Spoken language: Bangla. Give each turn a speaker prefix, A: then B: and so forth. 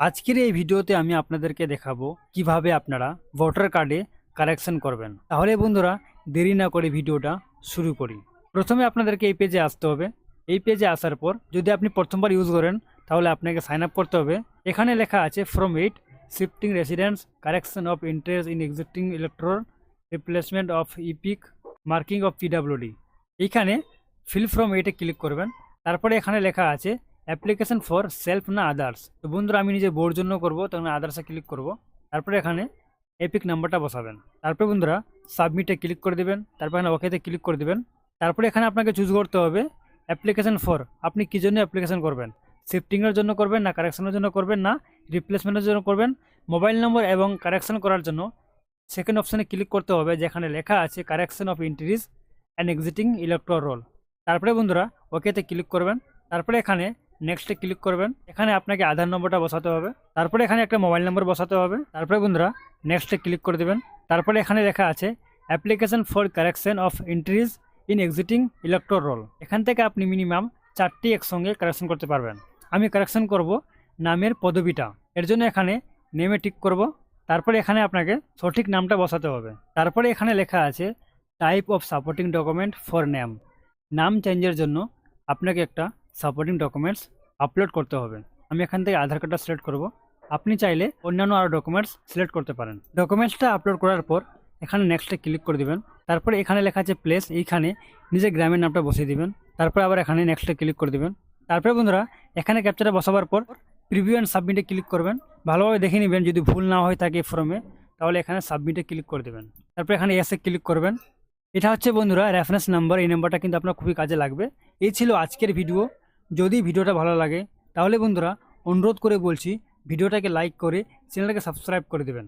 A: আজকের এই ভিডিওতে আমি আপনাদেরকে দেখাবো কীভাবে আপনারা ভোটার কার্ডে কারেকশন করবেন। তাহলে বন্ধুরা, দেরি না করে ভিডিওটা শুরু করি। প্রথমে আপনাদেরকে এই পেজে আসতে হবে। এই পেজে আসার পর যদি আপনি প্রথমবার ইউজ করেন, তাহলে আপনাকে সাইন আপ করতে হবে। এখানে লেখা আছে form eight shifting residence correction of interest in existing electoral replacement of EPIC marking of PWD এইখানে ফিল ফ্রম এইটে ক্লিক করবেন। তারপরে এখানে লেখা আছে অ্যাপ্লিকেশন ফর সেলফ না আদার্স তো বন্ধুরা, আমি নিজে বোর জন্য করব তখন আদার্সে ক্লিক করব। তারপরে এখানে এপিক নাম্বারটা বসাবেন। তারপরে বন্ধুরা সাবমিটে ক্লিক করে দেবেন। তারপর এখানে ওকেতে ক্লিক করে দেবেন। তারপরে এখানে আপনাকে চুজ করতে হবে অ্যাপ্লিকেশন ফর আপনি কী জন্য অ্যাপ্লিকেশন করবেন? শিফটিংয়ের জন্য করবেন না কারেকশনের জন্য করবেন না রিপ্লেসমেন্টের জন্য করবেন? মোবাইল নম্বর এবং কারেকশন করার জন্য সেকেন্ড অপশানে ক্লিক করতে হবে, যেখানে লেখা আছে correction of entries and existing electoral roll তারপরে বন্ধুরা ওকেতে ক্লিক করবেন। তারপরে এখানে নেক্সটে ক্লিক করবেন। এখানে আপনাকে আধার নম্বরটা বসাতে হবে। তারপরে এখানে একটা মোবাইল নম্বর বসাতে হবে। তারপরে বন্ধুরা নেক্সটে ক্লিক করে দেবেন। তারপরে এখানে লেখা আছে application for correction of entries in existing electoral roll এখান থেকে আপনি মিনিমাম চারটি একসঙ্গে কারেকশন করতে পারবেন। আমি কারেকশন করব নামের পদবিটা। এর জন্য এখানে নেমে টিক করব। তারপরে এখানে আপনাকে সঠিক নামটা বসাতে হবে। তারপরে এখানে লেখা আছে type of supporting document for name নাম চেঞ্জের জন্য আপনাকে একটা সাপোর্টিং ডকুমেন্টস আপলোড করতে হবে। আমি এখান থেকে আধার কার্ডটা সিলেক্ট করব। আপনি চাইলে অন্যান্য আরও ডকুমেন্টস সিলেক্ট করতে পারেন। ডকুমেন্টসটা আপলোড করার পর এখানে নেক্সটে ক্লিক করে দিবেন। তারপরে এখানে লেখা আছে প্লেস এইখানে নিজের গ্রামের নামটা বসিয়ে দিবেন। তারপরে আবার এখানে নেক্সটে ক্লিক করে দিবেন। তারপরে বন্ধুরা, এখানে ক্যাপচারে বসাবার পর প্রিভিউ অ্যান্ড সাবমিটে ক্লিক করবেন। ভালোভাবে দেখে নেবেন, যদি ভুল না হয়ে থাকে ফর্মে তাহলে এখানে সাবমিটে ক্লিক করে দেবেন। তারপরে এখানে এসে ক্লিক করবেন। এটা হচ্ছে বন্ধুরা রেফারেন্স নাম্বার এই নাম্বারটা কিন্তু আপনার খুবই কাজে লাগবে। এই ছিল আজকের ভিডিও যদি ভিডিওটা ভালো লাগে, তাহলে বন্ধুরা অনুরোধ করে বলছি, ভিডিওটাকে লাইক করে চ্যানেলটাকে সাবস্ক্রাইব করে দেবেন।